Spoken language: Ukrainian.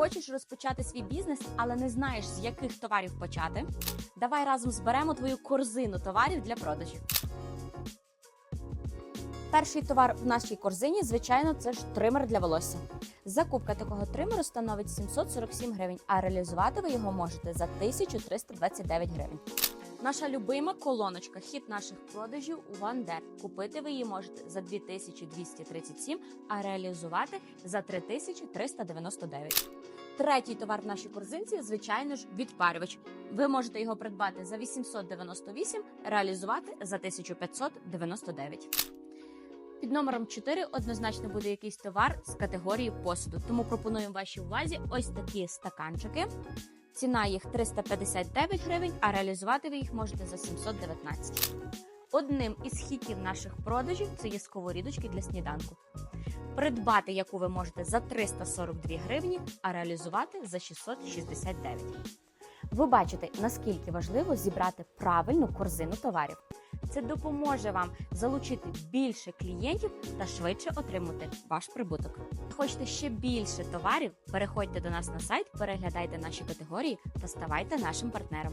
Хочеш розпочати свій бізнес, але не знаєш, з яких товарів почати? Давай разом зберемо твою корзину товарів для продажу. Перший товар в нашій корзині, звичайно, це ж тример для волосся. Закупка такого тримеру становить 747 гривень, а реалізувати ви його можете за 1329 гривень. Наша любима колоночка, хід наших продажів у Вандер. Купити ви її можете за 2237, а реалізувати за 3399. Третій товар в нашій корзинці, звичайно ж, відпарювач. Ви можете його придбати за 898, реалізувати за 1599. Під номером 4 однозначно буде якийсь товар з категорії посуду. Тому пропонуємо вашій увазі ось такі стаканчики. Ціна їх 359 гривень, а реалізувати ви їх можете за 719. Одним із хітів наших продажів це є сковорідочки для сніданку. Придбати яку ви можете за 342 гривні, а реалізувати за 669. Ви бачите, наскільки важливо зібрати правильну корзину товарів. Це допоможе вам залучити більше клієнтів та швидше отримати ваш прибуток. Хочете ще більше товарів? Переходьте до нас на сайт, переглядайте наші категорії та ставайте нашим партнером.